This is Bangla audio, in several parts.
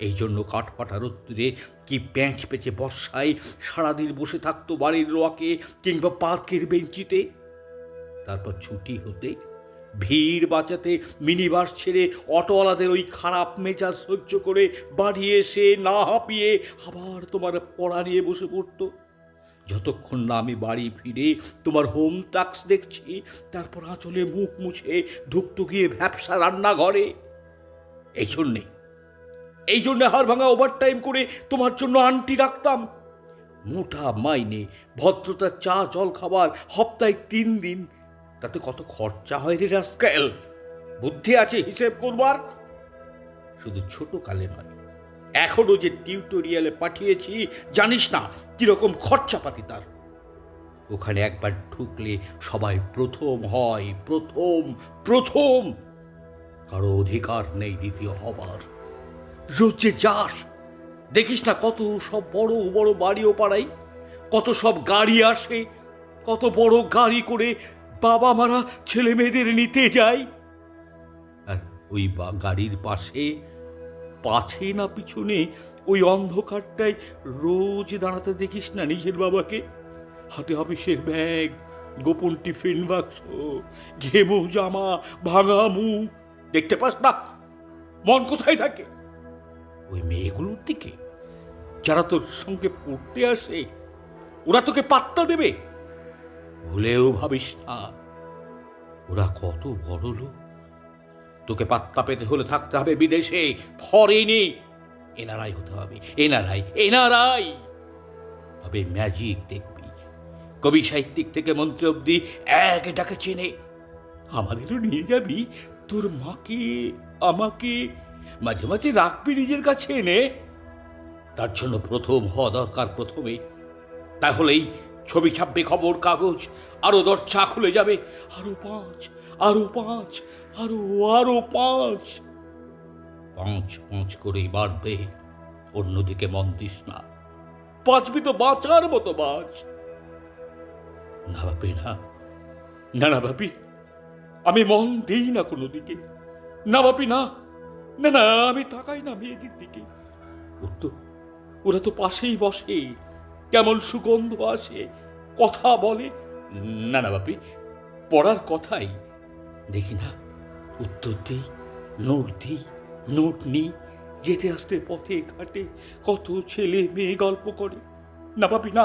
এই জন্য কাঠপাটা রোদ্দুরে কি প্যাঁচ পেঁচে বর্ষায় সারাদিন বসে থাকতো বাড়ির রোয়াকে কিংবা পার্কের বেঞ্চিতে? তারপর ছুটি হতে ভিড় বাঁচাতে মিনি বাস ছেড়ে অটোওয়ালাদের ওই খারাপ মেজাজ সহ্য করে বাড়ি এসে না হাঁপিয়ে আবার তোমার পড়া নিয়ে বসে পড়তো। যতক্ষণ না আমি বাড়ি ফিরে তোমার হোম টাক্স দেখছি, তারপর আঁচলে মুখ মুছে ধুকতো গিয়ে ব্যবসা রান্নাঘরে। এই জন্যে এই জন্য হাড় ভাঙা ওভারটাইম করে তোমার জন্য আন্টি রাখতাম। মোটা মাইনে, ভদ্রতা, চা, জল খাবার হপ্তায় তিন দিন। তাতে কত খরচা হয় রে রাস্কেল? বুদ্ধি আছে হিসেব করবার? শুধু ছোট কালে নয়, এখনও যে টিউটোরিয়ালে পাঠিয়েছি, জানিস না কীরকম খরচাপাতি তার। ওখানে একবার ঢুকলে সবাই প্রথম হয়, প্রথম প্রথম। কারও অধিকার নেই দ্বিতীয় হবার। রোজ যাস। দেখিস না কত সব বড় বড় বাড়িও পাড়াই কত সব গাড়ি আসে, কত বড় গাড়ি করে বাবা মারা ছেলে মেয়েদের নিতে যায়। আর ওই গাড়ির পাশে, পাছে না পিছনে, ওই অন্ধকারটায় রোজ দাঁড়াতে দেখিস না নিজের বাবাকে। হাতে অফিসের ব্যাগ, গোপন টিফিন বাক্স, ঘেমো জামা, ভাঙা মুখ। দেখতে পাস না, মন কোথায় থাকে? ওই মেয়েগুলোর দিকে। যারা তোর সঙ্গে পড়তে আসে, ওরা তোকে পাত্তা দেবে। ভুলেও ভাবিস না, ওরা কত বড় লোক। তোকে পাত্তা পেতে হলে থাকতে হবে বিদেশে, ফরেনে। এনারাই হতে হবে, এনারাই এনারাই। তবে ম্যাজিক দেখবি, কবি সাহিত্যিক থেকে মন্ত্রী অব্দি এক এটাকে চেনে, আমাদেরও নিয়ে যাবি। তোর মাকে, আমাকে মাঝে মাঝে রাখবি নিজের কাছে এনে। তার জন্য প্রথম হওয়া দরকার প্রথমে। তাহলেই ছবি ছাপবে খবর, কাগজ, আরও দরজা খুলে যাবে। আরও পাঁচ আরও পাঁচ, আরও আরও পাঁচ। পাঁচ পাঁচ করেই বাড়বে। অন্যদিকে মন দিস না। বাঁচবি তো বাঁচার মতো বাঁচ। না ভাবি না। না না বাপি আমি মন দিই না কোনো দিকে। না ভাবি না। না না, আমি তাকাই না মেয়েদের দিকে। তো ওরা তো পাশেই বসে, কেমন সুগন্ধ আসে, কথা বলে। না না, বাপি, পড়ার কথাই। দেখি না, উত্তর দিই, নোট দিই, নোট নিই, যেতে আসতে পথে ঘাটে কত ছেলে মেয়ে গল্প করে। না, বাপি, না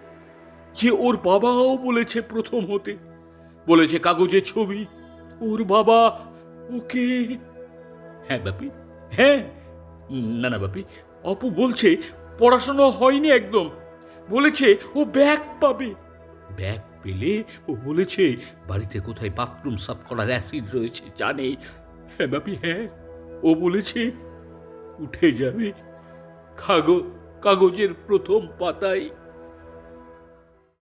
যে ওর বাবাও বলেছে প্রথম হতে। বলেছে কাগজে ছবি, ওর বাবা ওকে হ্যাঁ বাপি হ্যাঁ না না বাপি, অপু বলছে পড়াশোনা হয়নি একদম। বলেছে ও ব্যাগ পাবে। ব্যাগ পেলে ও বলেছে বাড়িতে কোথায় বাথরুম সাফ করার অ্যাসিড রয়েছে, জানে। হ্যাঁ বাপি হ্যাঁ ও বলেছে উঠে যাবে কাগজ, কাগজের প্রথম পাতায়।